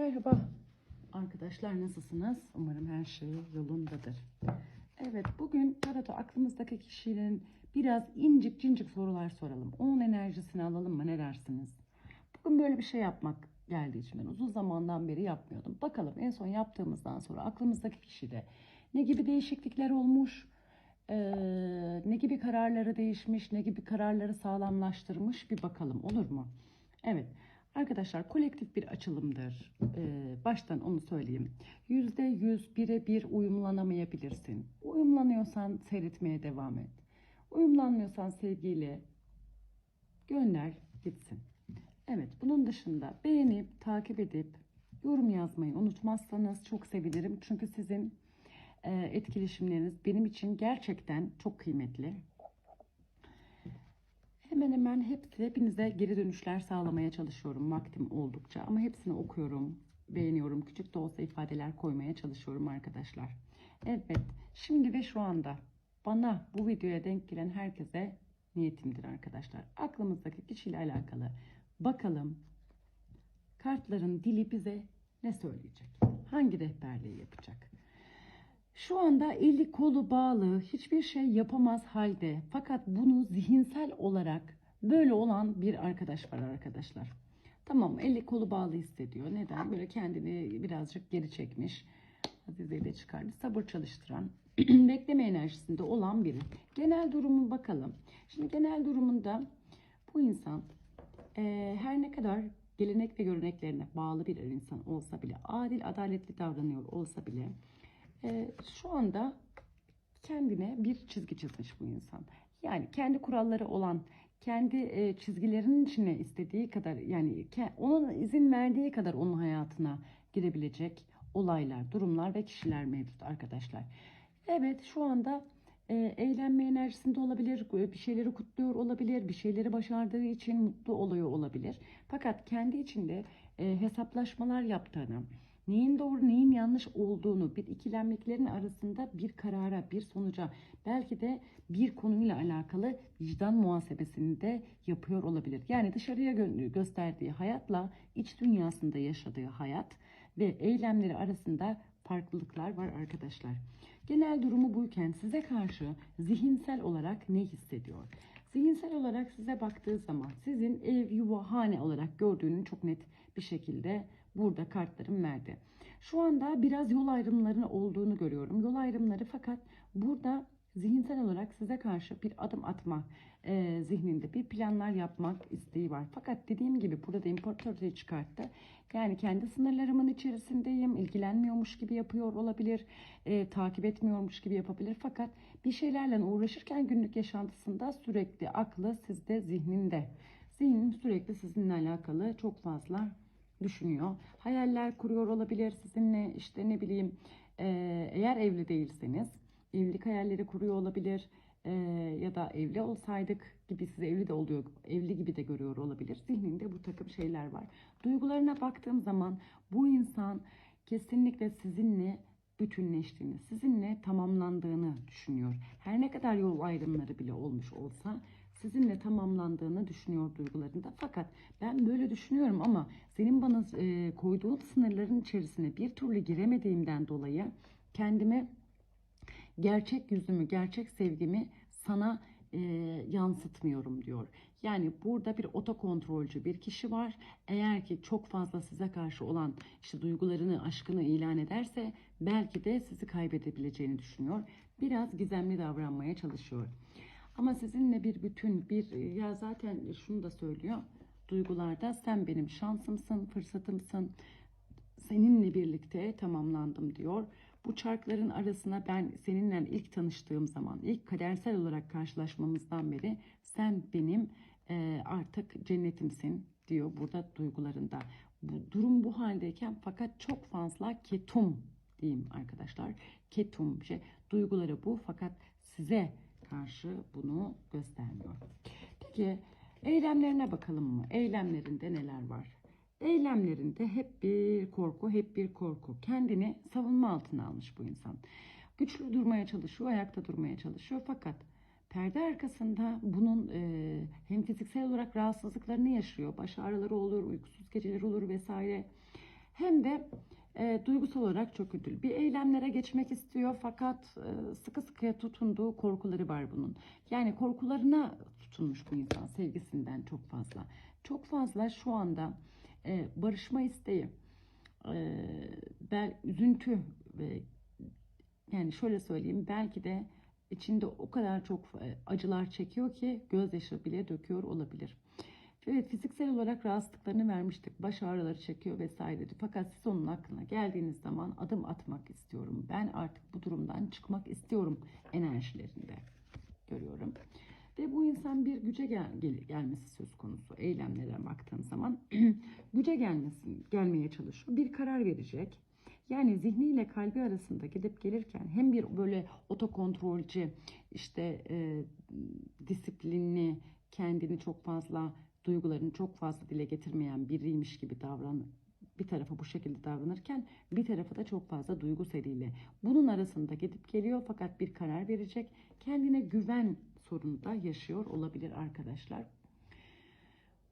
Merhaba arkadaşlar nasılsınız? Umarım her şey yolundadır. Evet bugün tarota aklımızdaki kişilerin biraz incik cincik sorular soralım. Onun enerjisini alalım mı ne dersiniz? Bugün böyle bir şey yapmak geldi içimden. Uzun zamandan beri yapmıyordum. Bakalım en son yaptığımızdan sonra aklımızdaki kişide ne gibi değişiklikler olmuş? Ee, ne gibi kararları değişmiş, ne gibi kararları sağlamlaştırmış bir bakalım olur mu? Evet arkadaşlar kolektif bir açılımdır. Ee, baştan onu söyleyeyim. Yüzde yüz birebir uyumlanamayabilirsin. Uyumlanıyorsan seyretmeye devam et. Uyumlanmıyorsan sevgiyle gönder gitsin. Evet bunun dışında beğenip takip edip yorum yazmayı unutmazsanız çok sevinirim. Çünkü sizin e, etkileşimleriniz benim için gerçekten çok kıymetli. Hemen hemen hepsi hepinize geri dönüşler sağlamaya çalışıyorum vaktim oldukça. Ama hepsini okuyorum, beğeniyorum. Küçük de olsa ifadeler koymaya çalışıyorum arkadaşlar. Evet, şimdi ve şu anda bana bu videoya denk gelen herkese niyetimdir arkadaşlar. Aklımızdaki kişiyle alakalı bakalım kartların dili bize ne söyleyecek? Hangi rehberliği yapacak? Şu anda eli kolu bağlı, hiçbir şey yapamaz halde fakat bunu zihinsel olarak böyle olan bir arkadaş var arkadaşlar. Tamam eli kolu bağlı hissediyor. Neden? Böyle kendini birazcık geri çekmiş. Azize'yi de çıkardı. Sabır çalıştıran, bekleme enerjisinde olan biri. Genel durumu bakalım. Şimdi genel durumunda bu insan e, her ne kadar gelenek ve göreneklerine bağlı bir insan olsa bile, adil, adaletli davranıyor olsa bile ee, şu anda kendine bir çizgi çizmiş bu insan. Yani kendi kuralları olan, kendi e, çizgilerinin içine istediği kadar yani onun izin verdiği kadar onun hayatına girebilecek olaylar, durumlar ve kişiler mevcut arkadaşlar. Evet şu anda e, eğlenme enerjisinde olabilir, bir şeyleri kutluyor olabilir, bir şeyleri başardığı için mutlu oluyor olabilir. Fakat kendi içinde e, hesaplaşmalar yaptığını, neyin doğru neyin yanlış olduğunu bir ikilemliklerin arasında bir karara bir sonuca belki de bir konuyla alakalı vicdan muhasebesini de yapıyor olabilir. Yani dışarıya gö- gösterdiği hayatla iç dünyasında yaşadığı hayat ve eylemleri arasında farklılıklar var arkadaşlar. Genel durumu buyken size karşı zihinsel olarak ne hissediyor? Zihinsel olarak size baktığı zaman sizin ev, yuva, hane olarak gördüğünü çok net bir şekilde burada kartlarım verdi. Şu anda biraz yol ayrımlarının olduğunu görüyorum. Yol ayrımları fakat burada zihinsel olarak size karşı bir adım atma e, zihninde bir planlar yapmak isteği var. Fakat dediğim gibi burada da importörü çıkarttı. Yani kendi sınırlarımın içerisindeyim, ilgilenmiyormuş gibi yapıyor olabilir, e, takip etmiyormuş gibi yapabilir. Fakat bir şeylerle uğraşırken günlük yaşantısında sürekli aklı sizde, zihninde. Zihnin sürekli sizinle alakalı çok fazla düşünüyor. Hayaller kuruyor olabilir sizinle işte ne bileyim e, eğer evli değilseniz evlilik hayalleri kuruyor olabilir e, ya da evli olsaydık gibi size evli de oluyor evli gibi de görüyor olabilir. Zihninde bu takım şeyler var. Duygularına baktığım zaman bu insan kesinlikle sizinle bütünleştiğini, sizinle tamamlandığını düşünüyor. Her ne kadar yol ayrımları bile olmuş olsa sizinle tamamlandığını düşünüyor duygularında. Fakat ben böyle düşünüyorum ama senin bana e, koyduğun sınırların içerisine bir türlü giremediğimden dolayı kendime gerçek yüzümü, gerçek sevgimi sana e, yansıtmıyorum diyor. Yani burada bir otokontrolcü bir kişi var. Eğer ki çok fazla size karşı olan işte duygularını, aşkını ilan ederse belki de sizi kaybedebileceğini düşünüyor. Biraz gizemli davranmaya çalışıyor. Ama sizinle bir bütün bir ya zaten şunu da söylüyor. Duygularda sen benim şansımsın, fırsatımsın. Seninle birlikte tamamlandım diyor. Bu çarkların arasına ben seninle ilk tanıştığım zaman, ilk kadersel olarak karşılaşmamızdan beri sen benim e, artık cennetimsin diyor burada duygularında. Bu durum bu haldeyken fakat çok fazla ketum diyeyim arkadaşlar. Ketum şey duyguları bu fakat size karşı bunu göstermiyor. Peki eylemlerine bakalım mı? Eylemlerinde neler var? Eylemlerinde hep bir korku, hep bir korku. Kendini savunma altına almış bu insan. Güçlü durmaya çalışıyor, ayakta durmaya çalışıyor. Fakat perde arkasında bunun e, hem fiziksel olarak rahatsızlıklarını yaşıyor. Baş ağrıları olur, uykusuz geceler olur vesaire. hem de e, duygusal olarak çok ödül. Bir eylemlere geçmek istiyor fakat e, sıkı sıkıya tutunduğu korkuları var bunun. Yani korkularına tutunmuş bu insan sevgisinden çok fazla. Çok fazla şu anda e, barışma isteği, e, bel, üzüntü ve yani şöyle söyleyeyim belki de içinde o kadar çok e, acılar çekiyor ki gözyaşı bile döküyor olabilir. Evet fiziksel olarak rahatsızlıklarını vermiştik. Baş ağrıları çekiyor vesaire. Fakat siz onun aklına geldiğiniz zaman adım atmak istiyorum. Ben artık bu durumdan çıkmak istiyorum enerjilerinde görüyorum. Ve bu insan bir güce gel, gel, gelmesi söz konusu. Eylemlere baktığın zaman güce gelmesi, gelmeye çalışıyor. Bir karar verecek. Yani zihniyle kalbi arasında gidip gelirken hem bir böyle otokontrolcü, işte e, disiplinli, kendini çok fazla duygularını çok fazla dile getirmeyen biriymiş gibi davran bir tarafı bu şekilde davranırken bir tarafı da çok fazla duygu seriyle. Bunun arasında gidip geliyor fakat bir karar verecek. Kendine güven sorunu da yaşıyor olabilir arkadaşlar.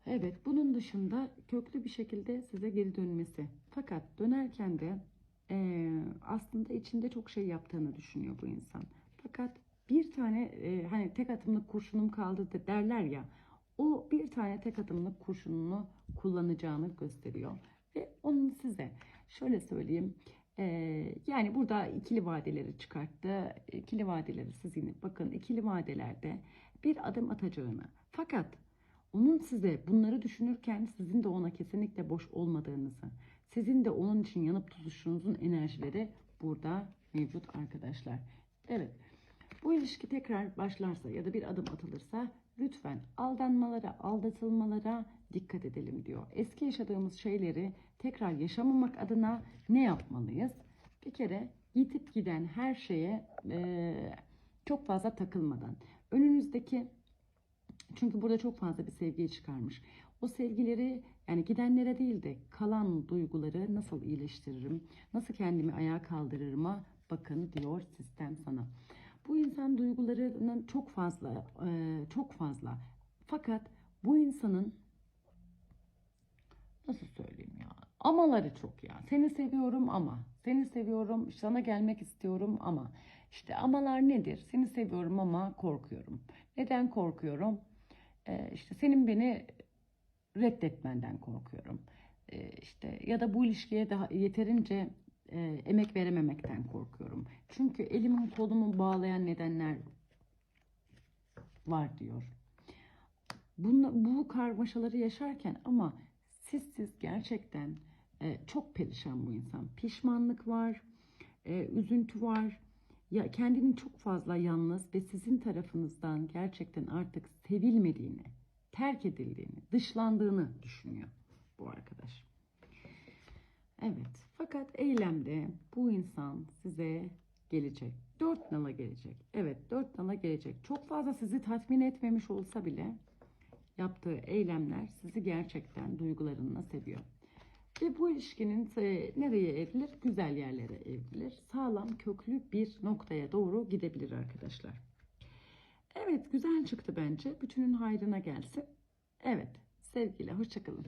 Evet bunun dışında köklü bir şekilde size geri dönmesi. Fakat dönerken de e, aslında içinde çok şey yaptığını düşünüyor bu insan. Fakat bir tane e, hani tek atımlık kurşunum kaldı derler ya o bir tane tek atımlık kurşununu kullanacağını gösteriyor. Ve onun size şöyle söyleyeyim. e, yani burada ikili vadeleri çıkarttı. İkili vadeleri siz yine bakın ikili vadelerde bir adım atacağını. Fakat onun size bunları düşünürken sizin de ona kesinlikle boş olmadığınızı, sizin de onun için yanıp tutuşunuzun enerjileri burada mevcut arkadaşlar. Evet. Bu ilişki tekrar başlarsa ya da bir adım atılırsa lütfen aldanmalara, aldatılmalara dikkat edelim diyor. Eski yaşadığımız şeyleri tekrar yaşamamak adına ne yapmalıyız? Bir kere yitip giden her şeye eee, çok fazla takılmadan önünüzdeki çünkü burada çok fazla bir sevgiyi çıkarmış. O sevgileri yani gidenlere değil de kalan duyguları nasıl iyileştiririm, nasıl kendimi ayağa kaldırırıma bakın diyor sistem sana. Bu insan duygularının çok fazla, e, çok fazla. Fakat bu insanın nasıl söyleyeyim ya? Amaları çok ya. Seni seviyorum ama, seni seviyorum, sana gelmek istiyorum ama. İşte amalar nedir? Seni seviyorum ama korkuyorum. Neden korkuyorum? Ee, işte senin beni reddetmenden korkuyorum. Ee, işte ya da bu ilişkiye daha yeterince e, emek verememekten korkuyorum. Çünkü elimin kolumu bağlayan nedenler var diyor. Bunla, bu karmaşaları yaşarken ama siz siz gerçekten e, çok perişan bu insan. Pişmanlık var, e, üzüntü var. Ya kendini çok fazla yalnız ve sizin tarafınızdan gerçekten artık sevilmediğini, terk edildiğini, dışlandığını düşünüyor bu arkadaş. Evet. Fakat eylemde bu insan size gelecek. Dört nala gelecek. Evet dört nala gelecek. Çok fazla sizi tatmin etmemiş olsa bile yaptığı eylemler sizi gerçekten duygularına seviyor. Ve bu ilişkinin nereye evrilir? Güzel yerlere evrilir. Sağlam köklü bir noktaya doğru gidebilir arkadaşlar. Evet güzel çıktı bence. Bütünün hayrına gelsin. Evet sevgiyle hoşçakalın.